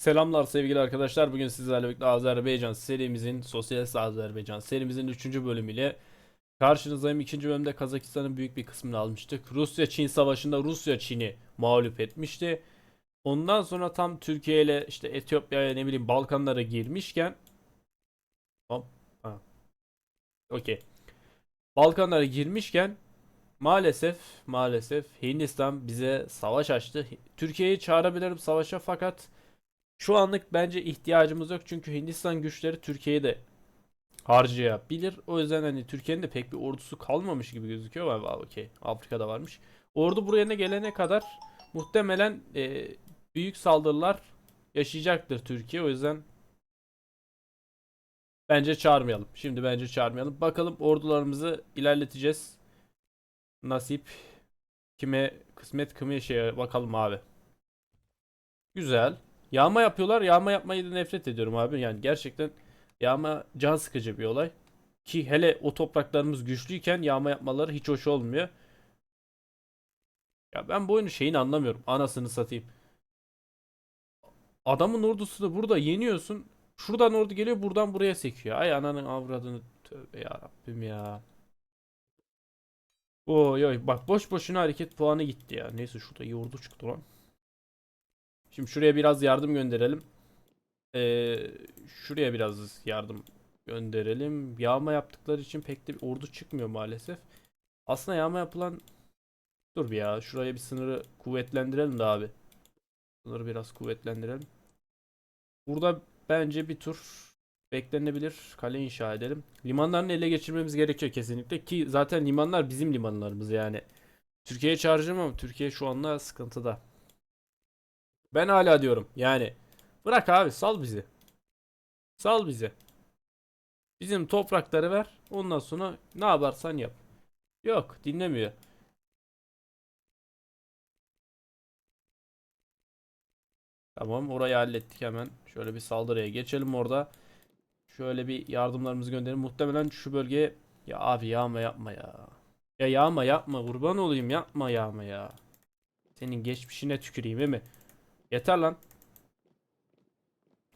Selamlar sevgili arkadaşlar. Bugün sizlerle birlikte Azerbaycan serimizin, Sosyalist Azerbaycan serimizin 3. bölümüyle karşınızdayım. 2. bölümde Kazakistan'ın büyük bir kısmını almıştık. Rusya-Çin savaşında Rusya Çin'i mağlup etmişti. Ondan sonra tam Türkiye ile işte Etiyopya'ya ne bileyim Balkanlara girmişken Hop. Okey. Balkanlara girmişken maalesef maalesef Hindistan bize savaş açtı. Türkiye'yi çağırabilirim savaşa fakat şu anlık bence ihtiyacımız yok çünkü Hindistan güçleri Türkiye'yi de harcayabilir. O yüzden hani Türkiye'nin de pek bir ordusu kalmamış gibi gözüküyor ama okey Afrika'da varmış. Ordu buraya ne gelene kadar muhtemelen e, büyük saldırılar yaşayacaktır Türkiye. O yüzden bence çağırmayalım. Şimdi bence çağırmayalım. Bakalım ordularımızı ilerleteceğiz. Nasip kime kısmet kime şeye bakalım abi. Güzel. Yağma yapıyorlar. Yağma yapmayı da nefret ediyorum abi. Yani gerçekten yağma can sıkıcı bir olay. Ki hele o topraklarımız güçlüyken yağma yapmaları hiç hoş olmuyor. Ya ben bu oyunun şeyini anlamıyorum. Anasını satayım. Adamın ordusunu burada yeniyorsun. Şuradan ordu geliyor buradan buraya sekiyor. Ay ananın avradını. Tövbe ya Rabbim ya. Oy oy bak boş boşuna hareket puanı gitti ya. Neyse şurada iyi çıktı lan. Şimdi şuraya biraz yardım gönderelim. Ee, şuraya biraz yardım gönderelim. Yağma yaptıkları için pek de bir ordu çıkmıyor maalesef. Aslında yağma yapılan... Dur bir ya. Şuraya bir sınırı kuvvetlendirelim de abi. Sınırı biraz kuvvetlendirelim. Burada bence bir tur beklenebilir. Kale inşa edelim. Limanlarını ele geçirmemiz gerekiyor kesinlikle. Ki zaten limanlar bizim limanlarımız yani. Türkiye'ye çağıracağım ama Türkiye şu anda sıkıntıda. Ben hala diyorum yani bırak abi sal bizi. Sal bizi. Bizim toprakları ver. Ondan sonra ne yaparsan yap. Yok dinlemiyor. Tamam orayı hallettik hemen. Şöyle bir saldırıya geçelim orada. Şöyle bir yardımlarımızı gönderelim. Muhtemelen şu bölgeye ya abi yağma yapma ya. Ya yağma yapma kurban olayım yapma yağma ya. Senin geçmişine tüküreyim değil mi? Yeter lan.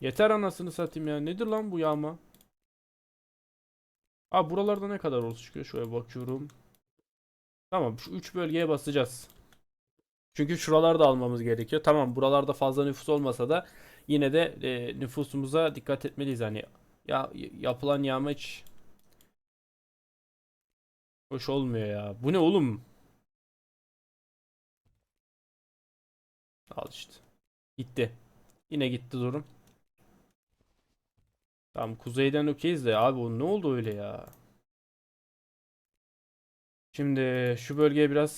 Yeter anasını satayım ya. Nedir lan bu yağma? Abi buralarda ne kadar orası çıkıyor? Şöyle bakıyorum. Tamam şu 3 bölgeye basacağız. Çünkü şuralarda almamız gerekiyor. Tamam buralarda fazla nüfus olmasa da yine de e, nüfusumuza dikkat etmeliyiz. Hani ya yapılan yağma hiç hoş olmuyor ya. Bu ne oğlum? Al işte. Gitti. Yine gitti durum. Tamam kuzeyden okeyiz de abi o ne oldu öyle ya? Şimdi şu bölgeye biraz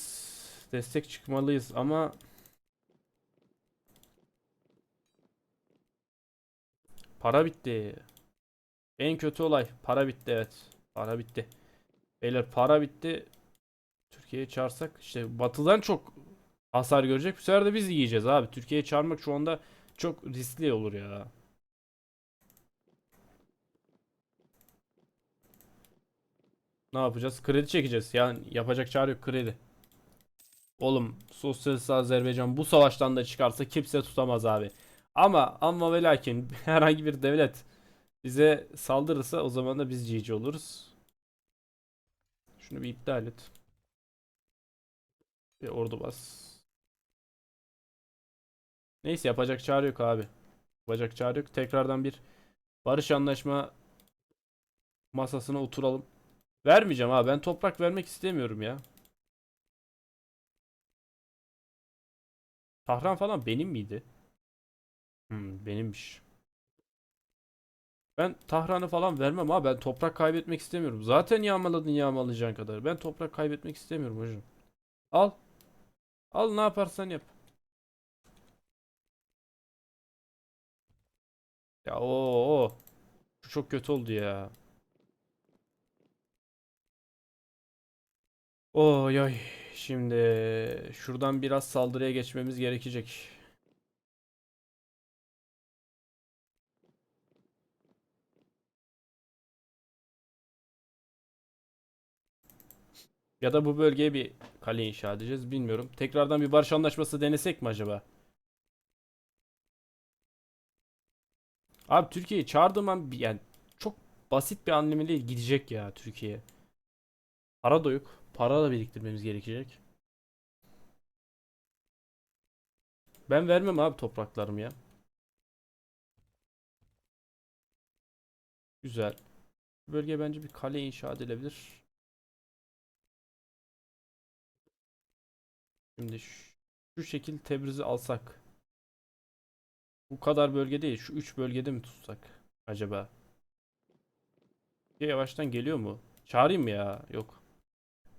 destek çıkmalıyız ama para bitti. En kötü olay para bitti evet. Para bitti. Beyler para bitti. Türkiye'ye çağırsak işte batıdan çok hasar görecek. Bu sefer de biz yiyeceğiz abi. Türkiye'ye çağırmak şu anda çok riskli olur ya. Ne yapacağız? Kredi çekeceğiz. Yani yapacak çare yok kredi. Oğlum Sosyalist Azerbaycan bu savaştan da çıkarsa kimse tutamaz abi. Ama ama ve lakin herhangi bir devlet bize saldırırsa o zaman da biz GG oluruz. Şunu bir iptal et. Bir ordu bas. Neyse yapacak çare yok abi. Yapacak çare yok. Tekrardan bir barış anlaşma masasına oturalım. Vermeyeceğim abi. Ben toprak vermek istemiyorum ya. Tahran falan benim miydi? Hmm, benimmiş. Ben Tahran'ı falan vermem abi. Ben toprak kaybetmek istemiyorum. Zaten yağmaladın yağmalayacağın kadar. Ben toprak kaybetmek istemiyorum hocam. Al. Al ne yaparsan yap. Ya o. Şu çok kötü oldu ya. Oy oy. Şimdi şuradan biraz saldırıya geçmemiz gerekecek. Ya da bu bölgeye bir kale inşa edeceğiz bilmiyorum. Tekrardan bir barış anlaşması denesek mi acaba? Abi Türkiye'yi çağırdığım an yani çok basit bir anlamıyla gidecek ya Türkiye. Para da yok. Para da biriktirmemiz gerekecek. Ben vermem abi topraklarımı ya. Güzel. Bu bölge bence bir kale inşa edilebilir. Şimdi şu, şu şekil Tebriz'i alsak. Bu kadar bölge değil. Şu 3 bölgede mi tutsak acaba? Ya yavaştan geliyor mu? Çağırayım mı ya? Yok.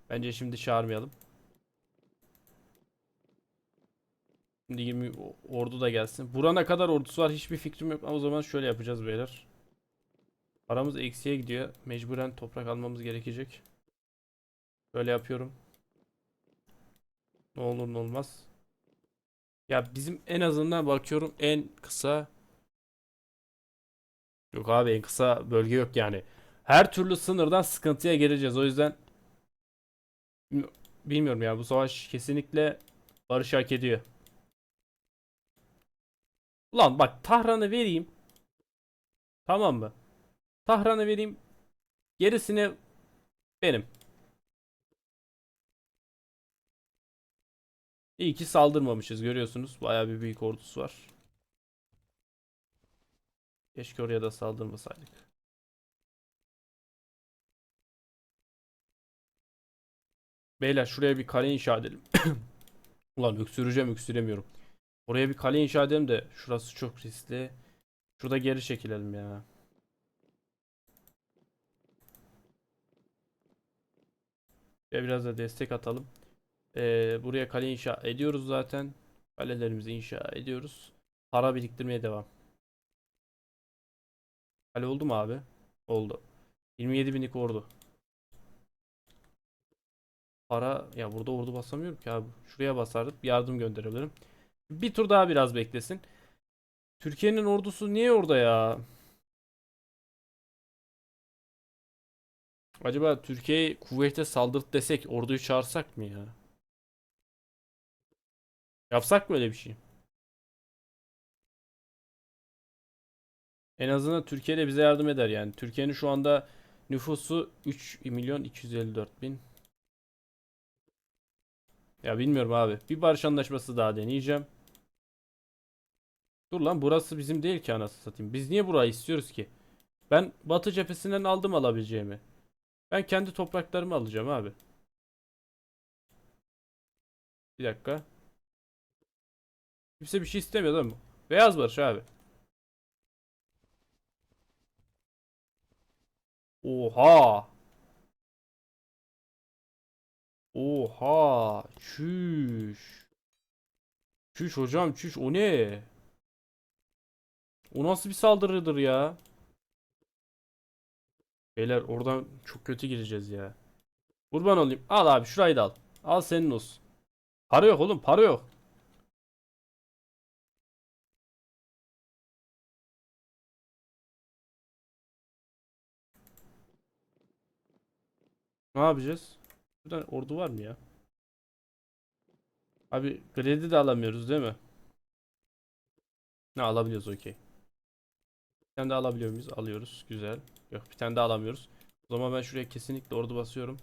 Bence şimdi çağırmayalım. Şimdi 20 o- ordu da gelsin. Burana kadar ordusu var. Hiçbir fikrim yok. O zaman şöyle yapacağız beyler. Paramız eksiye gidiyor. Mecburen toprak almamız gerekecek. Böyle yapıyorum. Ne olur ne olmaz. Ya bizim en azından bakıyorum en kısa Yok abi en kısa bölge yok yani. Her türlü sınırdan sıkıntıya gireceğiz. O yüzden Bilmi- bilmiyorum ya bu savaş kesinlikle barış hak ediyor. Ulan bak Tahran'ı vereyim. Tamam mı? Tahran'ı vereyim. Gerisini benim. İyi ki saldırmamışız görüyorsunuz. Bayağı bir büyük ordusu var. Keşke oraya da saldırmasaydık. Beyler şuraya bir kale inşa edelim. Ulan öksüreceğim öksüremiyorum. Oraya bir kale inşa edelim de şurası çok riskli. Şurada geri çekilelim ya. Ve biraz da destek atalım. Ee, buraya kale inşa ediyoruz zaten. Kalelerimizi inşa ediyoruz. Para biriktirmeye devam. Kale oldu mu abi? Oldu. 27 binlik ordu. Para ya burada ordu basamıyorum ki abi. Şuraya basardım yardım gönderebilirim. Bir tur daha biraz beklesin. Türkiye'nin ordusu niye orada ya? Acaba Türkiye'yi kuvvete saldırt desek orduyu çağırsak mı ya? Yapsak mı öyle bir şey? En azından Türkiye de bize yardım eder yani. Türkiye'nin şu anda nüfusu 3 milyon 254 bin. Ya bilmiyorum abi. Bir barış anlaşması daha deneyeceğim. Dur lan burası bizim değil ki anasını satayım. Biz niye burayı istiyoruz ki? Ben Batı cephesinden aldım alabileceğimi. Ben kendi topraklarımı alacağım abi. Bir dakika. Kimse bir şey istemiyor değil mi? Beyaz barış abi. Oha. Oha. Çüş. Çüş hocam çüş o ne? O nasıl bir saldırıdır ya? Beyler oradan çok kötü gireceğiz ya. Kurban olayım. Al abi şurayı da al. Al senin olsun. Para yok oğlum para yok. Ne yapacağız? Burada ordu var mı ya? Abi kredi de alamıyoruz değil mi? Ne alabiliyoruz okey. Bir tane daha alabiliyor muyuz? Alıyoruz. Güzel. Yok bir tane daha alamıyoruz. O zaman ben şuraya kesinlikle ordu basıyorum.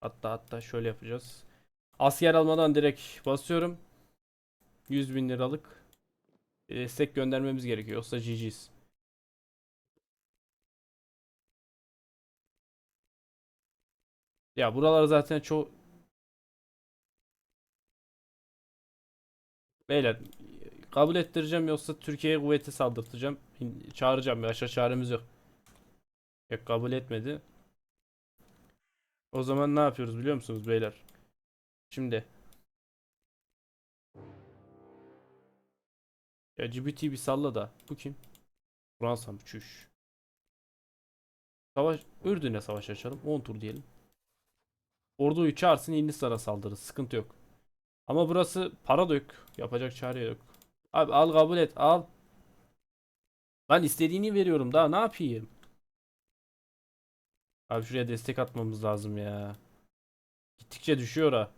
Hatta hatta şöyle yapacağız. Asker almadan direkt basıyorum. 100 bin liralık destek göndermemiz gerekiyor. Yoksa GG's. Ya buralar zaten çok Beyler kabul ettireceğim yoksa Türkiye'ye kuvveti saldırtacağım. Çağıracağım. Başka çaremiz yok. Yok kabul etmedi. O zaman ne yapıyoruz biliyor musunuz beyler? Şimdi ya GBT bir salla da bu kim? Fransa mı? Çüş. Savaş Ürdün'e savaş açalım. 10 tur diyelim. Orduyu çağırsın Hindistan'a saldırır. Sıkıntı yok. Ama burası para da yok. Yapacak çare yok. Abi al kabul et al. Ben istediğini veriyorum daha ne yapayım? Abi şuraya destek atmamız lazım ya. Gittikçe düşüyor ha.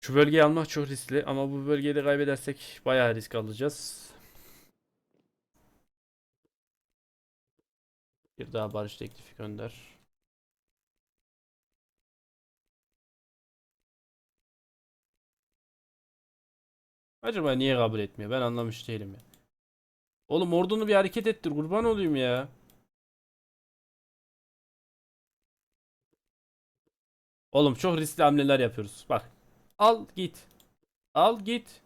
Şu bölgeyi almak çok riskli ama bu bölgeyi de kaybedersek bayağı risk alacağız. Bir daha barış teklifi gönder. Acaba niye kabul etmiyor? Ben anlamış değilim ya. Oğlum ordunu bir hareket ettir kurban olayım ya. Oğlum çok riskli hamleler yapıyoruz. Bak. Al git. Al git.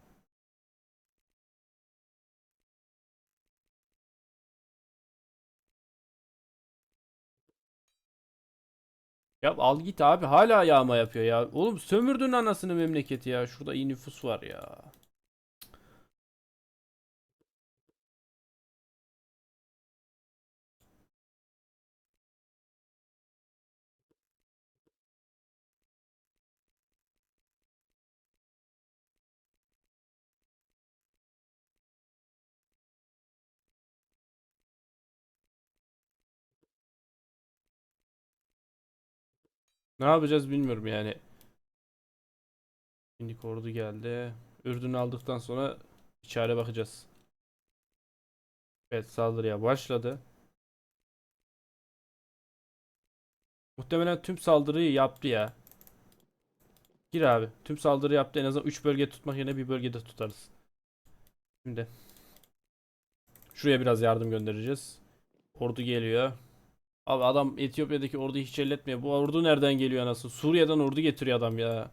Ya al git abi hala yağma yapıyor ya. Oğlum sömürdün anasını memleketi ya. Şurada iyi nüfus var ya. Ne yapacağız bilmiyorum yani. Minik ordu geldi. Ürdün'ü aldıktan sonra bir çare bakacağız. Evet saldırıya başladı. Muhtemelen tüm saldırıyı yaptı ya. Gir abi. Tüm saldırı yaptı. En azından 3 bölge tutmak yerine bir bölgede tutarız. Şimdi. Şuraya biraz yardım göndereceğiz. Ordu geliyor. Abi adam Etiyopya'daki orduyu hiç elletmiyor. Bu ordu nereden geliyor anasını? Suriye'den ordu getiriyor adam ya.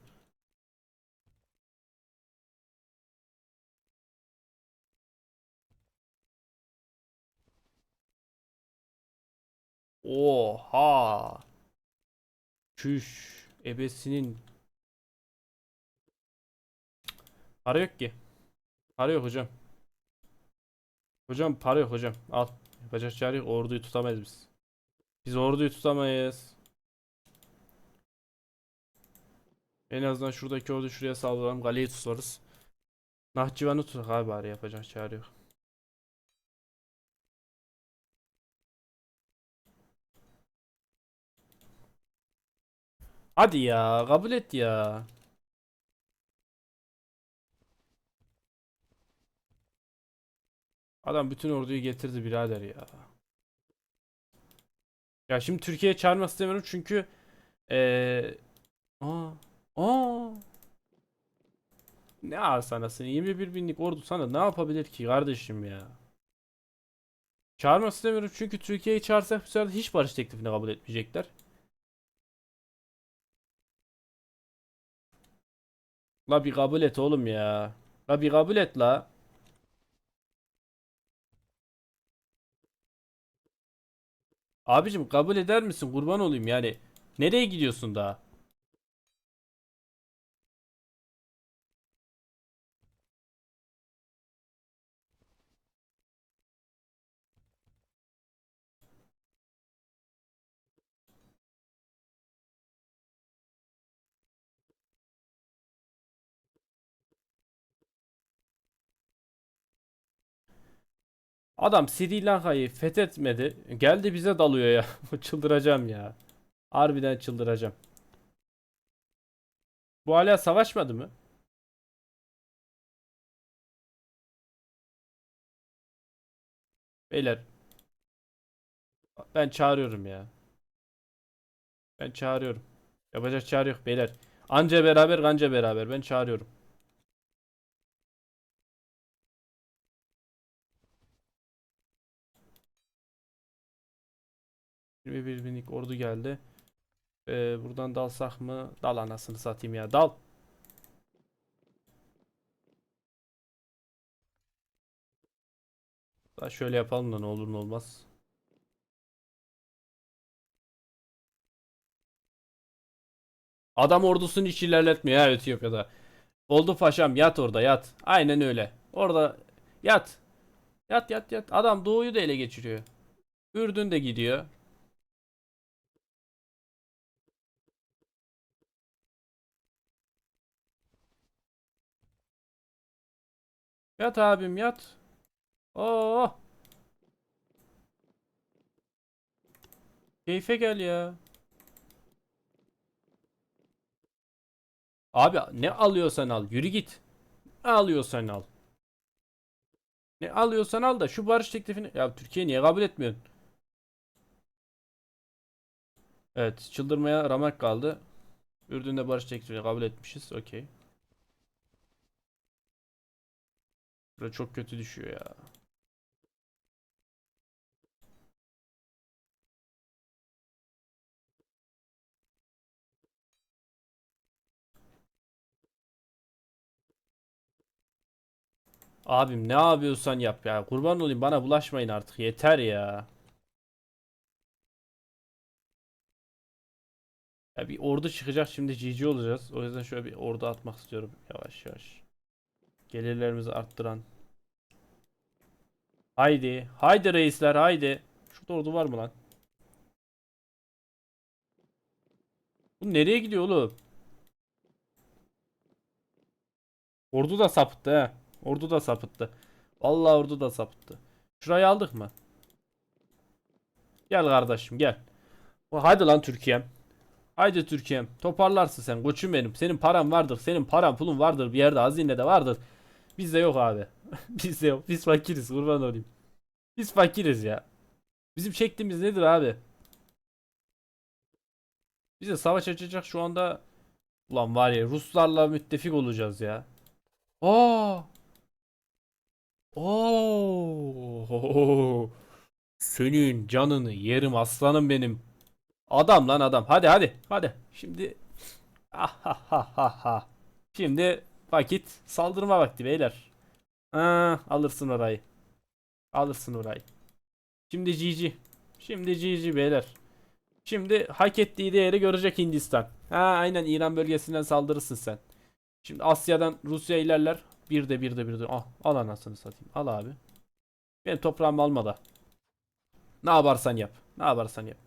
Oha. Çüş. Ebesinin. Para yok ki. Para yok hocam. Hocam para yok hocam. Al. Yapacak çare yok. Orduyu tutamayız biz. Biz orduyu tutamayız. En azından şuradaki ordu şuraya saldıralım. Kaleyi tutarız. Nahçıvan'ı tutak abi bari yapacak çare yok. Hadi ya kabul et ya. Adam bütün orduyu getirdi birader ya. Ya şimdi Türkiye'ye çağırmak istemiyorum çünkü eee aa aa ne arsanasın 21 binlik ordu sana ne yapabilir ki kardeşim ya. Çağırmak istemiyorum çünkü Türkiye'yi çağırsak bu sefer hiç barış teklifini kabul etmeyecekler. La bir kabul et oğlum ya. La bir kabul et la. Abicim kabul eder misin? Kurban olayım yani. Nereye gidiyorsun daha? Adam Sri Lanka'yı fethetmedi. Geldi bize dalıyor ya. Çıldıracağım ya. Harbiden çıldıracağım. Bu hala savaşmadı mı? Beyler. Ben çağırıyorum ya. Ben çağırıyorum. Yapacak çağrı yok beyler. Anca beraber kanca beraber. Ben çağırıyorum. 21 binlik ordu geldi. Ee, buradan dalsak mı? Dal anasını satayım ya. Dal. Daha şöyle yapalım da ne olur ne olmaz. Adam ordusunu hiç ilerletmiyor ha Etiyopya'da. Oldu paşam yat orada yat. Aynen öyle. Orada yat. Yat yat yat. Adam doğuyu da ele geçiriyor. Ürdün de gidiyor. Yat abim yat. Oo. Keyfe gel ya. Abi ne alıyorsan al. Yürü git. Ne alıyorsan al. Ne alıyorsan al da şu barış teklifini... Ya Türkiye niye kabul etmiyorsun? Evet. Çıldırmaya ramak kaldı. Ürdün'de barış teklifini kabul etmişiz. Okey. Burada çok kötü düşüyor ya. Abim ne yapıyorsan yap ya. Kurban olayım bana bulaşmayın artık. Yeter ya. Ya bir ordu çıkacak şimdi GG olacağız. O yüzden şöyle bir ordu atmak istiyorum yavaş yavaş. Gelirlerimizi arttıran. Haydi. Haydi reisler haydi. Şurada ordu var mı lan? Bu nereye gidiyor oğlum? Ordu da sapıttı he. Ordu da sapıttı. Vallahi ordu da sapıttı. Şurayı aldık mı? Gel kardeşim gel. Hadi lan Türkiye'm. Haydi Türkiye'm. Toparlarsın sen koçum benim. Senin paran vardır. Senin paran pulun vardır. Bir yerde hazinede vardır. Bizde yok abi. Bizde yok. Biz fakiriz kurban olayım. Biz fakiriz ya. Bizim çektiğimiz nedir abi? Bize savaş açacak şu anda. Ulan var ya Ruslarla müttefik olacağız ya. Aa! Oo! Senin canını yerim aslanım benim. Adam lan adam. Hadi hadi. Hadi. Şimdi ah, ha, ha, ha, ha. Şimdi vakit saldırma vakti beyler. Aa, alırsın orayı. Alırsın orayı. Şimdi GG. Şimdi GG beyler. Şimdi hak ettiği değeri görecek Hindistan. Ha aynen İran bölgesinden saldırırsın sen. Şimdi Asya'dan Rusya ilerler. Bir de bir de bir de. Ah, al anasını satayım. Al abi. Benim toprağımı alma da. Ne yaparsan yap. Ne yaparsan yap.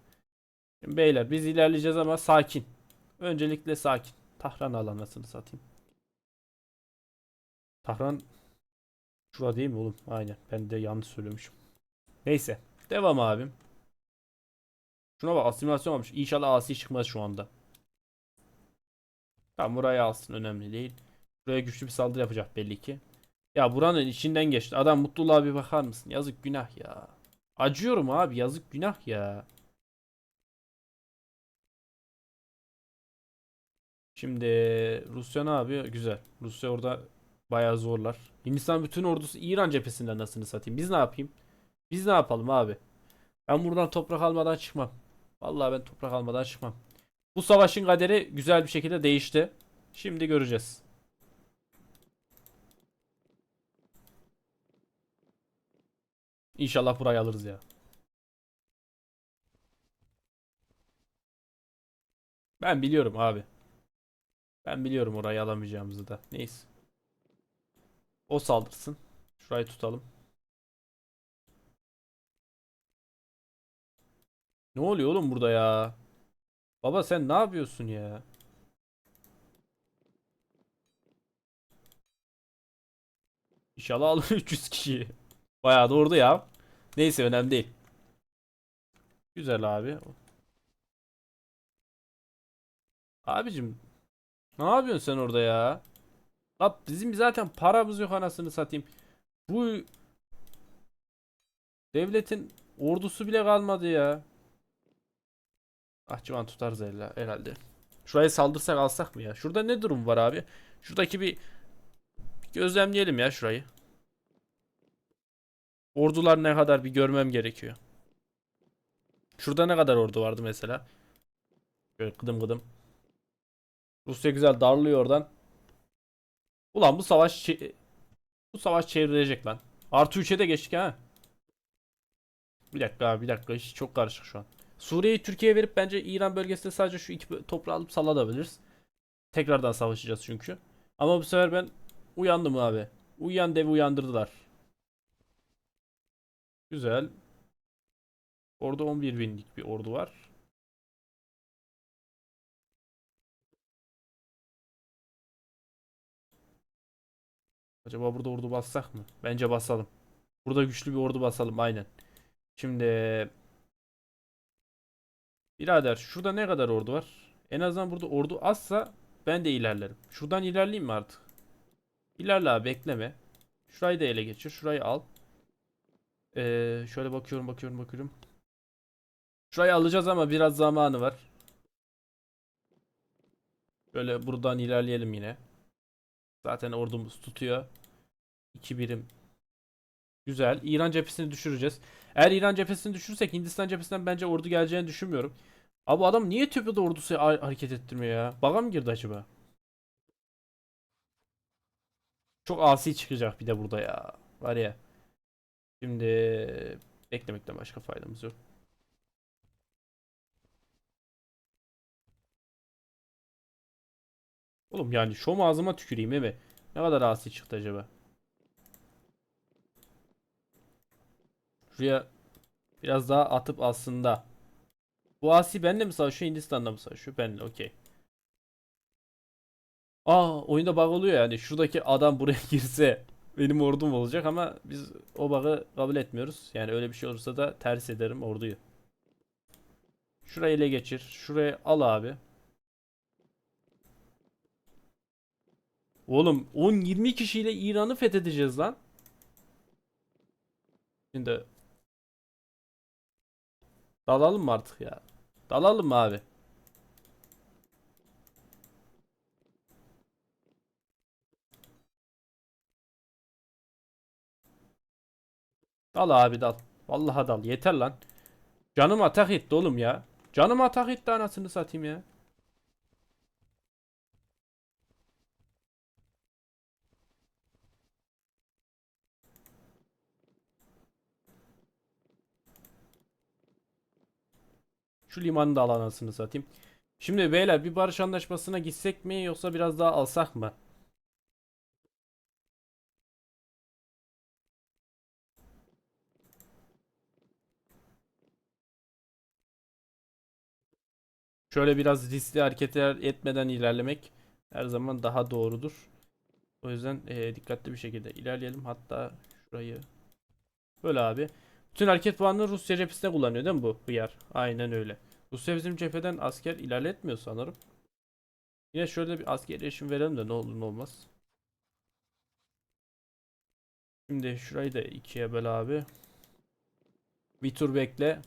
Şimdi beyler biz ilerleyeceğiz ama sakin. Öncelikle sakin. Tahran al anasını satayım. Tahran Şura değil mi oğlum? Aynen. Ben de yanlış söylemişim. Neyse. Devam abim. Şuna bak asimilasyon olmuş. İnşallah asi çıkmaz şu anda. Tamam burayı alsın önemli değil. Buraya güçlü bir saldırı yapacak belli ki. Ya buranın içinden geçti. Adam mutluluğa bir bakar mısın? Yazık günah ya. Acıyorum abi yazık günah ya. Şimdi Rusya ne yapıyor? Güzel. Rusya orada bayağı zorlar. Hindistan bütün ordusu İran cephesinden nasıl satayım? Biz ne yapayım? Biz ne yapalım abi? Ben buradan toprak almadan çıkmam. Vallahi ben toprak almadan çıkmam. Bu savaşın kaderi güzel bir şekilde değişti. Şimdi göreceğiz. İnşallah burayı alırız ya. Ben biliyorum abi. Ben biliyorum orayı alamayacağımızı da. Neyse. O saldırsın. Şurayı tutalım. Ne oluyor oğlum burada ya? Baba sen ne yapıyorsun ya? İnşallah alır 300 kişiyi. Bayağı orada ya. Neyse önemli değil. Güzel abi. Abicim ne yapıyorsun sen orada ya? Lan bizim zaten paramız yok anasını satayım. Bu devletin ordusu bile kalmadı ya. Ahçıvan tutarız herhalde. Şuraya saldırsak alsak mı ya? Şurada ne durum var abi? Şuradaki bir gözlemleyelim ya şurayı. Ordular ne kadar bir görmem gerekiyor. Şurada ne kadar ordu vardı mesela? Böyle kıdım kıdım. Rusya güzel darlıyor oradan. Ulan bu savaş bu savaş çevrilecek lan. Artı 3'e de geçtik ha. Bir dakika bir dakika iş çok karışık şu an. Suriye'yi Türkiye'ye verip bence İran bölgesinde sadece şu iki toprağı alıp salabiliriz. Tekrardan savaşacağız çünkü. Ama bu sefer ben uyandım abi. Uyuyan devi uyandırdılar. Güzel. Orada 11 binlik bir ordu var. Acaba burada ordu bassak mı? Bence basalım. Burada güçlü bir ordu basalım aynen. Şimdi Birader şurada ne kadar ordu var? En azından burada ordu azsa ben de ilerlerim. Şuradan ilerleyeyim mi artık? İlerle abi bekleme. Şurayı da ele geçir. Şurayı al. Ee, şöyle bakıyorum bakıyorum bakıyorum. Şurayı alacağız ama biraz zamanı var. Böyle buradan ilerleyelim yine. Zaten ordumuz tutuyor. 2 birim. Güzel. İran cephesini düşüreceğiz. Eğer İran cephesini düşürürsek Hindistan cephesinden bence ordu geleceğini düşünmüyorum. Abi adam niye tepede ordusu ha- hareket ettirmiyor ya? Baga mı girdi acaba? Çok asi çıkacak bir de burada ya. Var ya. Şimdi beklemekten başka faydamız yok. Oğlum yani şom ağzıma tüküreyim mi? Ne kadar asi çıktı acaba? Şuraya biraz daha atıp aslında. Bu asi benle mi savaşıyor Hindistan'da mı savaşıyor? Benle okey. Aa oyunda bug oluyor yani. Şuradaki adam buraya girse benim ordum olacak ama biz o bug'ı kabul etmiyoruz. Yani öyle bir şey olursa da ters ederim orduyu. Şurayı ele geçir. Şurayı al abi. Oğlum 10-20 kişiyle İran'ı fethedeceğiz lan. Şimdi dalalım mı artık ya? Dalalım mı abi? Dal abi dal. Vallahi dal. Yeter lan. Canım atak etti oğlum ya. Canım atak etti anasını satayım ya. Şu limanı da al anasını satayım. Şimdi beyler bir barış anlaşmasına gitsek mi yoksa biraz daha alsak mı? Şöyle biraz riskli hareketler etmeden ilerlemek her zaman daha doğrudur. O yüzden eee, dikkatli bir şekilde ilerleyelim. Hatta şurayı böyle abi. Bütün hareket puanını Rusya cephesinde kullanıyor değil mi bu hıyar? Aynen öyle. Rusya bizim cepheden asker ilerletmiyor sanırım. Yine şöyle bir asker erişim verelim de ne olur ne olmaz. Şimdi şurayı da ikiye böl abi. Bir tur bekle.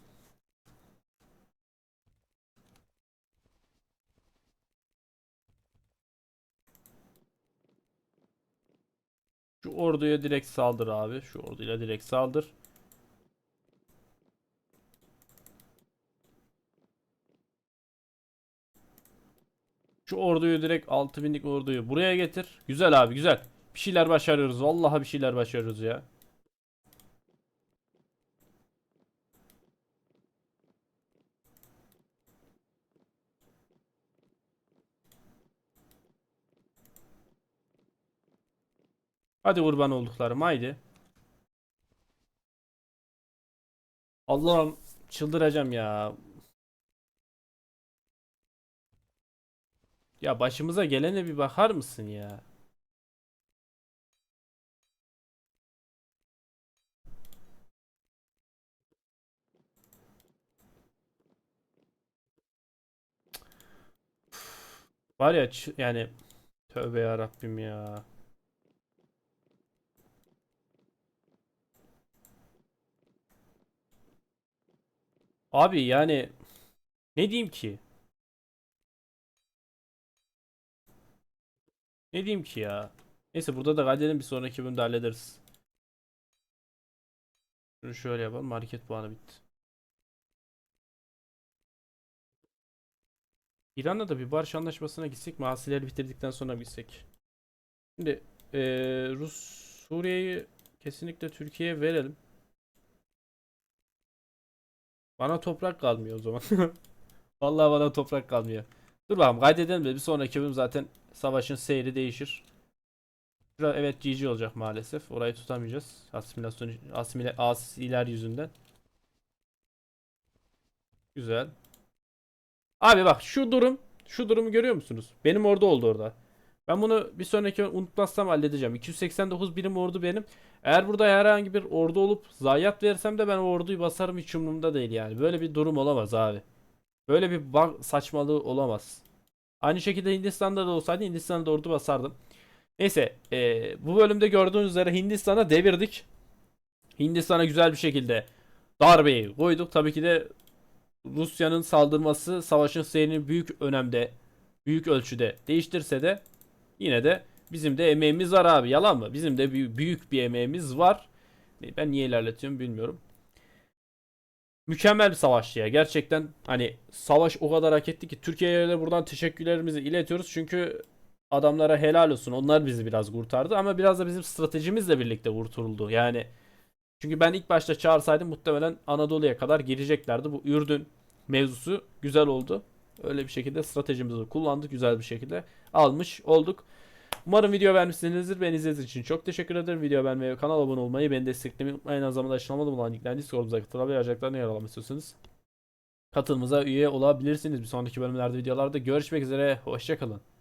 Şu orduya direkt saldır abi. Şu orduyla direkt saldır. Şu orduyu direkt 6000'lik orduyu buraya getir. Güzel abi güzel. Bir şeyler başarıyoruz. Vallahi bir şeyler başarıyoruz ya. Hadi kurban olduklarım haydi. Allah'ım çıldıracağım ya. Ya başımıza gelene bir bakar mısın ya? Var ya yani tövbe ya Rabbim ya. Abi yani ne diyeyim ki? Ne diyeyim ki ya? Neyse burada da kaydedelim bir sonraki bölümde hallederiz. Şunu şöyle yapalım. Market puanı bitti. İran'la da bir barış anlaşmasına gitsek mi? Asileri bitirdikten sonra gitsek? Şimdi eee, Rus Suriye'yi kesinlikle Türkiye'ye verelim. Bana toprak kalmıyor o zaman. Vallahi bana toprak kalmıyor. Dur bakalım kaydedelim de bir sonraki bölüm zaten savaşın seyri değişir. Evet GG olacak maalesef. Orayı tutamayacağız. Asimilasyon asimile asiler yüzünden. Güzel. Abi bak şu durum şu durumu görüyor musunuz? Benim orada oldu orada. Ben bunu bir sonraki unutmazsam halledeceğim. 289 birim ordu benim. Eğer burada herhangi bir ordu olup zayiat versem de ben o orduyu basarım hiç umurumda değil yani. Böyle bir durum olamaz abi. Böyle bir saçmalığı olamaz. Aynı şekilde Hindistan'da da olsaydı Hindistan'da ordu basardım. Neyse e, bu bölümde gördüğünüz üzere Hindistan'a devirdik. Hindistan'a güzel bir şekilde darbeyi koyduk. Tabii ki de Rusya'nın saldırması savaşın seyrini büyük önemde, büyük ölçüde değiştirse de yine de bizim de emeğimiz var abi. Yalan mı? Bizim de büyük, bir emeğimiz var. Ben niye ilerletiyorum bilmiyorum. Mükemmel bir savaştı ya. Gerçekten hani savaş o kadar hak etti ki Türkiye'ye de buradan teşekkürlerimizi iletiyoruz. Çünkü adamlara helal olsun. Onlar bizi biraz kurtardı ama biraz da bizim stratejimizle birlikte kurtuldu. Yani çünkü ben ilk başta çağırsaydım muhtemelen Anadolu'ya kadar gireceklerdi. Bu Ürdün mevzusu güzel oldu. Öyle bir şekilde stratejimizi kullandık. Güzel bir şekilde almış olduk. Umarım video beğenmişsinizdir. Beni izlediğiniz için çok teşekkür ederim. Video beğenmeyi ve kanala abone olmayı, beni desteklemeyi unutmayın. Aynı zamanda aşağıda bulunan linkler Discord'umuza katılabilir. Ayrıcalıklarına yer almak istiyorsanız katılımıza üye olabilirsiniz. Bir sonraki bölümlerde videolarda görüşmek üzere. Hoşçakalın.